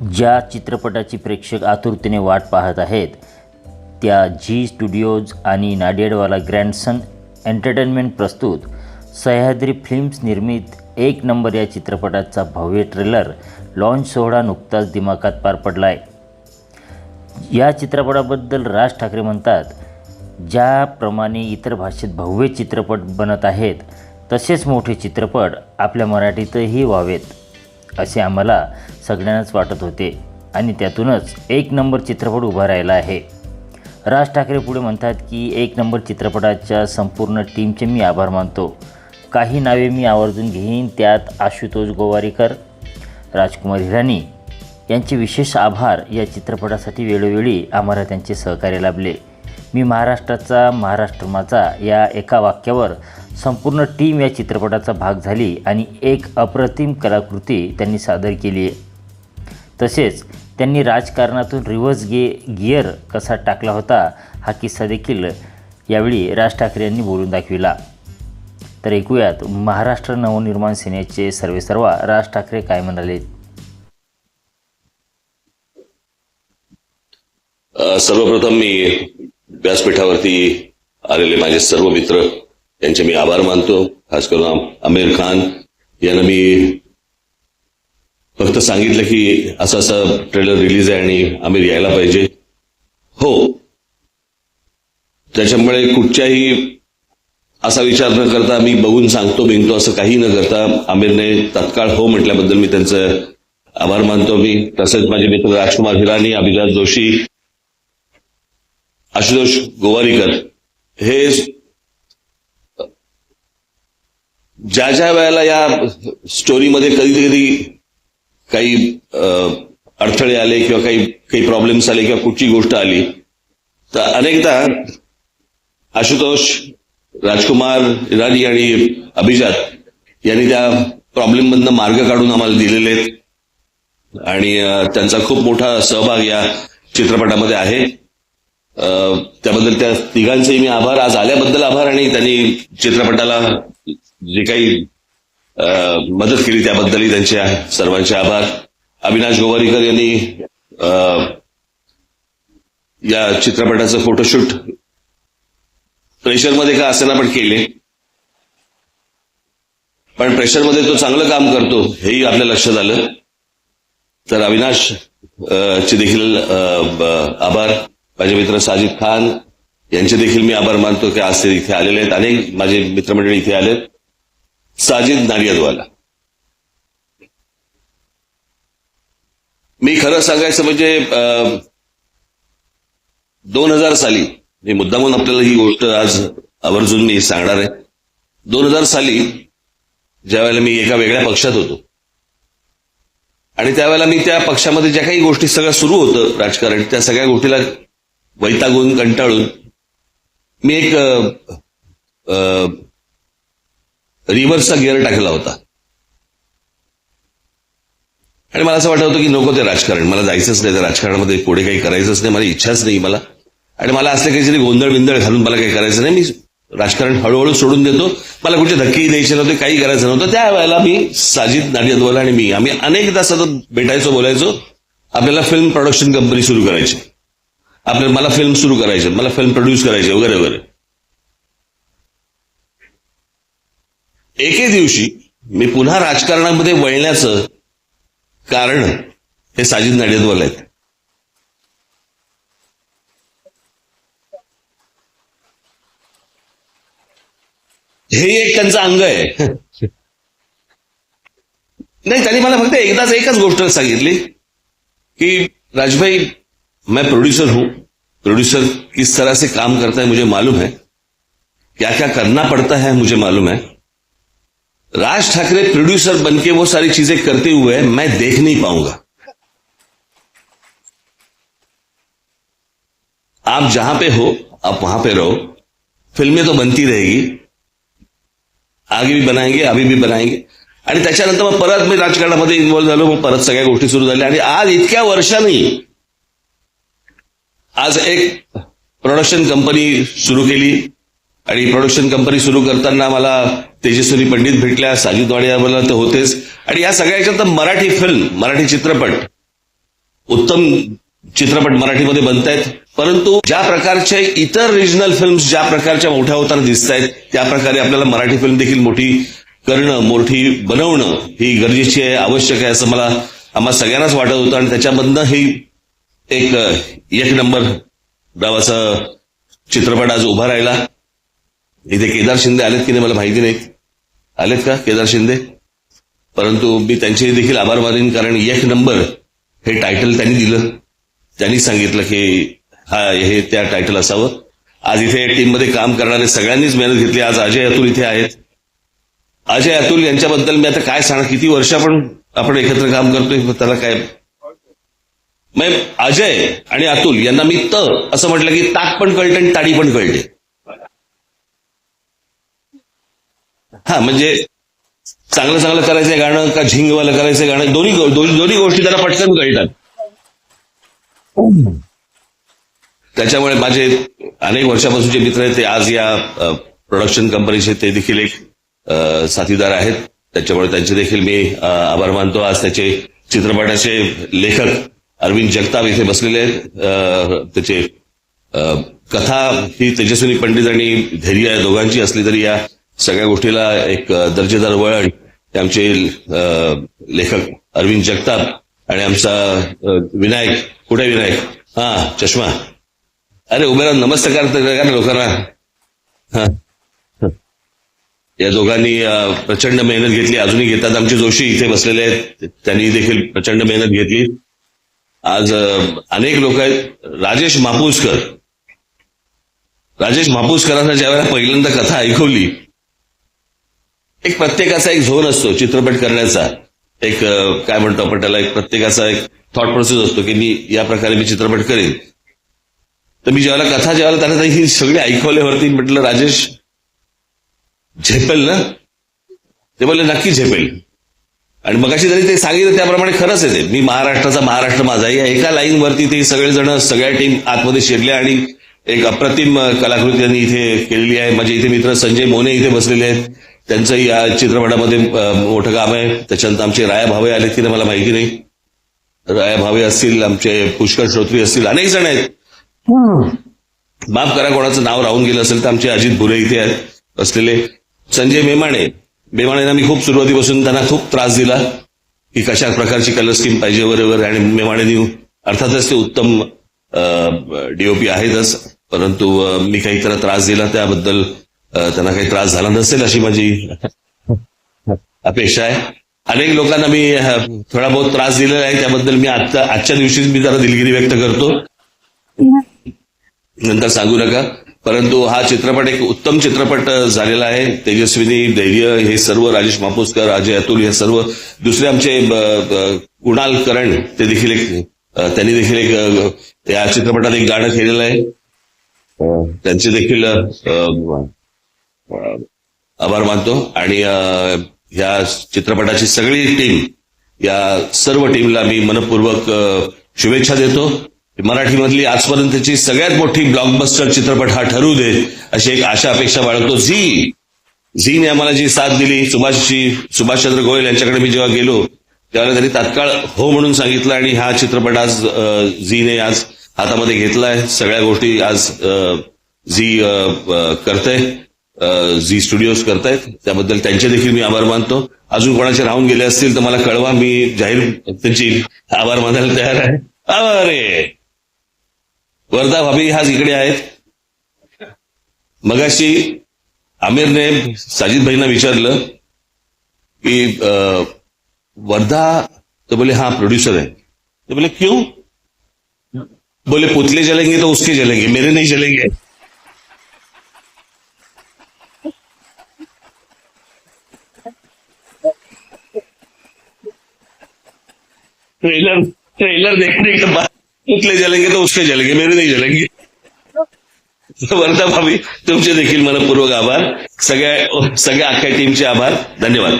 ज्या चित्रपटाची प्रेक्षक आतुरतेने वाट पाहत आहेत त्या झी स्टुडिओज आणि नाडियाडवाला ग्रँडसन एंटरटेनमेंट प्रस्तुत सह्याद्री फिल्म्स निर्मित एक नंबर या चित्रपटाचा भव्य ट्रेलर लॉन्च सोहळा नुकताच दिमाखात पार पडला आहे या चित्रपटाबद्दल राज ठाकरे म्हणतात ज्याप्रमाणे इतर भाषेत भव्य चित्रपट बनत आहेत तसेच मोठे चित्रपट आपल्या मराठीतही व्हावेत. असे आम्हाला सगळ्यांनाच वाटत होते. आणि त्यातूनच एक नंबर चित्रपट उभा राहिला आहे. राज ठाकरे पुढे म्हणतात की एक नंबर चित्रपटाच्या संपूर्ण टीमचे मी आभार मानतो. काही नावे मी आवर्जून घेईन त्यात आशुतोष गोवारीकर राजकुमार हिराणी यांचे विशेष आभार या चित्रपटासाठी वेळोवेळी आम्हाला त्यांचे सहकार्य लाभले. मी महाराष्ट्राचा महाराष्ट्र माझा या एका वाक्यावर संपूर्ण टीम या चित्रपटाचा भाग झाली आणि एक अप्रतिम कलाकृती त्यांनी सादर केली आहे. तसेच त्यांनी राजकारणातून रिव्हर्स गे गिअर कसा टाकला होता हा किस्सा देखील यावेळी राज ठाकरे यांनी बोलून दाखविला. तर ऐकूयात महाराष्ट्र नवनिर्माण सेनेचे सर्वेसर्वा राज ठाकरे काय म्हणाले? सर्वप्रथम मी व्यासपीठावरती आलेले माझे सर्व मित्र त्यांचे मी आभार मानतो. खास करून आमिर खान यांना मी फक्त सांगितलं की असं असं ट्रेलर रिलीज आहे आणि आमिर यायला पाहिजे. हो. त्याच्यामुळे कुठच्याही असा विचार न करता मी बघून सांगतो बिंगतो असं काही न करता आमिरने तत्काळ हो म्हटल्याबद्दल मी त्यांचं आभार मानतो. मी तसंच माझे मित्र राजकुमार हिराणी अभिजात जोशी आशुतोष गोवारीकर हे ज्या ज्या वेळेला या स्टोरीमध्ये कधी कधी काही अडथळे आले किंवा काही काही प्रॉब्लेम्स आले किंवा कुठची गोष्ट आली तर अनेकदा आशुतोष राजकुमार इराणी आणि अभिजात यांनी त्या प्रॉब्लेममधनं मार्ग काढून आम्हाला दिलेले आहेत. आणि त्यांचा खूप मोठा सहभाग या चित्रपटामध्ये आहे. त्याबद्दल त्या तिघांचेही मी आभार. आज आल्याबद्दल आभार आणि त्यांनी चित्रपटाला जे काही मदत केली त्याबद्दलही त्यांचे सर्वांचे आभार. अविनाश गोवारीकर यांनी या चित्रपटाचं फोटोशूट प्रेशरमध्ये का असेना पण केले. पण प्रेशरमध्ये तो चांगलं काम करतो हेही आपल्या लक्षात आलं. तर अविनाश चे देखील आभार. माझे मित्र साजिद खान यांचे देखील मी आभार मानतो की आज ते इथे आलेले आहेत. अनेक माझे मित्रमंडळी इथे आलेत. साजिद नारियदवाला. मी खरं सांगायचं म्हणजे दोन हजार साली मी मुद्दामून आपल्याला ही गोष्ट आज आवर्जून मी सांगणार आहे. दोन हजार साली ज्यावेळेला मी एका वेगळ्या पक्षात होतो. आणि त्यावेळेला मी त्या पक्षामध्ये ज्या काही गोष्टी सगळं सुरू होतं राजकारण त्या सगळ्या गोष्टीला वैतागून कंटाळून मी एक रिव्हर्सचा गिअर टाकला होता. आणि मला असं वाटत होतं की नको ते राजकारण मला जायचंच नाही त्या राजकारणामध्ये पुढे काही करायचंच नाही मला इच्छाच नाही मला. आणि मला असले काहीतरी गोंधळ बिंदळ घालून मला काही करायचं नाही मी राजकारण हळूहळू सोडून देतो. मला कुठे धक्केही द्यायचे नव्हते काही करायचं नव्हतं. त्यावेळेला मी साजिद नाडियादवाला आणि मी आम्ही अनेकदा सतत भेटायचो बोलायचो. आपल्याला फिल्म प्रोडक्शन कंपनी सुरू करायची. आपल्याला मला फिल्म सुरू करायचे मला फिल्म प्रोड्यूस करायचे वगैरे वगैरे. एके दिवशी मी पुन्हा राजकारणामध्ये वळण्याचं कारण हे साजिद नाडियादवाल आहेत. हे एक त्यांचं अंग आहे. नाही त्यांनी मला फक्त एकदाच एकच गोष्ट सांगितली कि राजभाई मैं प्रोड्यूसर हूं. प्रोड्यूसर किस तरह से काम करता है मुझे मालूम है. क्या क्या करना पड़ता है मुझे मालूम है. राज ठाकरे प्रोड्यूसर बनके वो सारी चीज़ें करते हुए मैं देख नहीं पाऊँगा। आप जहाँ पे हो, आप वहाँ पे रहो। फ़िल्में तो बनती रहेगी। आगे भी बनाएँगे, अभी भी बनाएँगे। आणि त्याच्यानंतर मग परत मी राजकारणामध्ये इन्व्हॉल्व्ह झालो मग परत सगळ्या गोष्टी सुरू झाल्या. आणि आज इतक्या वर्षांनी आज एक प्रोडक्शन कंपनी सुरू केली. आणि प्रोडक्शन कंपनी सुरू करताना मला तेजस्विनी पंडित भेटल्या साजिद वाडिया मला तर होतेच. आणि या सगळ्या तर मराठी फिल्म मराठी चित्रपट उत्तम चित्रपट मराठीमध्ये बनत आहेत परंतु ज्या प्रकारच्या इतर रिजनल फिल्म्स ज्या प्रकारच्या मोठ्या होताना दिसत आहेत त्या प्रकारे आपल्याला मराठी फिल्म देखील मोठी करणं मोठी बनवणं ही गरजेची आहे आवश्यक आहे असं मला आम्हा सगळ्यांनाच वाटत होतं. आणि त्याच्यामधनं ही एक एक नंबर नावाचा चित्रपट आज उभा राहिला. इथे केदार शिंदे आलेत की नाही मला माहिती नाही आलेत का केदार शिंदे? परंतु मी त्यांचे देखील आभार मानेन कारण एक नंबर हे टायटल त्यांनी दिलं. त्यांनी सांगितलं की हा हे त्या टायटल असावं. आज इथे टीममध्ये काम करणारे सगळ्यांनीच मेहनत घेतली. आज अजय अतुल इथे आहेत. अजय अतुल यांच्याबद्दल मी आता काय सांगणार? किती वर्ष आपण आपण एकत्र काम करतोय? त्याला काय? मग अजय आणि अतुल यांना मी त असं म्हटलं की ताक पण कळते आणि ताडी पण कळते. हा म्हणजे चांगलं चांगलं करायचं गाणं का झिंगवालं करायचं गाणं दोन्ही दोन्ही गोष्टी त्याला पटकन कळतात. त्याच्यामुळे माझे अनेक वर्षापासूनचे मित्र आहेत ते आज या प्रोडक्शन कंपनीचे ते देखील एक साथीदार आहेत. त्याच्यामुळे त्यांचे देखील मी आभार मानतो. आज त्याचे चित्रपटाचे लेखक अरविंद जगताप इथे बसलेले आहेत. त्याचे कथा ही तेजस्विनी पंडित आणि धैर्य या दोघांची असली तरी या सगळ्या गोष्टीला एक दर्जेदार वळण ते आमचे लेखक अरविंद जगताप आणि आमचा विनायक कुठे विनायक? हा चष्मा. अरे उभे राहून नमस्कार तर लोकांना? हा. या दोघांनी प्रचंड मेहनत घेतली. अजूनही घेतात आमचे जोशी इथे बसलेले आहेत. त्यांनी देखील प्रचंड मेहनत घेतली. आज अनेक लोक आहेत. राजेश मापूसकर. राजेश मापूसकरांना ज्यावेळेला पहिल्यांदा कथा ऐकवली एक प्रत्येकाचा एक झोन असतो चित्रपट करण्याचा. एक काय म्हणतो आपण त्याला एक प्रत्येकाचा एक थॉट प्रोसेस असतो की मी या प्रकारे मी चित्रपट करेन. तर मी ज्यावेळेला कथा ज्यावेळेला त्यांना ही सगळी ऐकवल्यावरती म्हटलं राजेश झेपेल ना? ते बोलले नक्की झेपेल. आणि मगाशी जरी ते सांगितलं त्याप्रमाणे खरंच आहे ते. मी महाराष्ट्राचा महाराष्ट्र माझा या एका लाईनवरती ते सगळेजण सगळ्या टीम आतमध्ये शिरले आणि एक अप्रतिम कलाकृती त्यांनी इथे केलेली आहे. माझे इथे मित्र संजय मोने इथे बसलेले आहेत. त्यांचं या चित्रपटामध्ये मोठं काम आहे. त्याच्यानंतर आमचे राया भावे आले की मला माहिती नाही. राया भावे असतील आमचे पुष्कर श्रोत्री असतील अनेक जण आहेत. माफ करा कोणाचं नाव राहून गेलं असेल तर आमचे अजित भुरे इथे आहेत असलेले. संजय मेमाणे. मेमाणेंना मी खूप सुरुवातीपासून त्यांना खूप त्रास दिला की कशा प्रकारची कलर स्कीम पाहिजे बरोबर आणि मेमाणेनी अर्थातच ते उत्तम डीओपी आहेतच. परंतु मी काही त्याला त्रास दिला त्याबद्दल त्यांना काही त्रास झाला नसेल अशी माझी अपेक्षा आहे. अनेक लोकांना मी थोडा बहुत त्रास दिलेला आहे. त्याबद्दल मी आजच्या आजच्या दिवशीच मी जरा दिलगिरी व्यक्त करतो. नंतर सांगू नका. परंतु हा चित्रपट एक उत्तम चित्रपट झालेला आहे. तेजस्विनी धैर्य हे सर्व राजेश मापूसकर अजय अतुल हे सर्व दुसरे आमचे कुणाल करण ते देखील एक त्यांनी देखील एक या चित्रपटात एक गाणं केलेलं आहे. अ, त्यांचे देखील आभार मानतो. आणि ह्या चित्रपटाची सगळी टीम या सर्व टीमला मी मनपूर्वक शुभेच्छा देतो. मराठीमधली आजपर्यंतची सगळ्यात मोठी ब्लॉकबस्टर चित्रपट हा ठरू दे अशी एक आशा अपेक्षा बाळगतो. झी झीने आम्हाला जी साथ दिली सुभाषजी सुभाषचंद्र गोयल यांच्याकडे मी जेव्हा गेलो त्यावेळेला त्यांनी तात्काळ हो म्हणून सांगितलं आणि हा चित्रपट आज झीने आज हातामध्ये घेतलाय. सगळ्या गोष्टी आज झी अ, करतंय. झी स्टुडिओज करतायत. त्याबद्दल त्यांचे देखील मी आभार मानतो. अजून कोणाचे राहून गेले असतील तर मला कळवा. मी जाहीर त्यांची आभार मानायला तयार आहे. अरे! वर्धा भाभी आज इकडे आहेत. मगाशी आमिरने साजिद भाईंना विचारलं की अ, वर्धा? तो बोले हाँ प्रोड्यूसर है तो बोले क्यों? बोले पुतले जलेंगे तो उसके जलेंगे मेरे नहीं जलेंगे. ट्रेलर ट्रेलर देखने के बाद पुतले जलेंगे तो उसके जलेंगे मेरे नहीं जलेंगे। वर्धा भाभी तुमचे देखील मनपूर्वक आभार। सगळ्या सगळ्या अख्ख्या टीमचे आभार। धन्यवाद।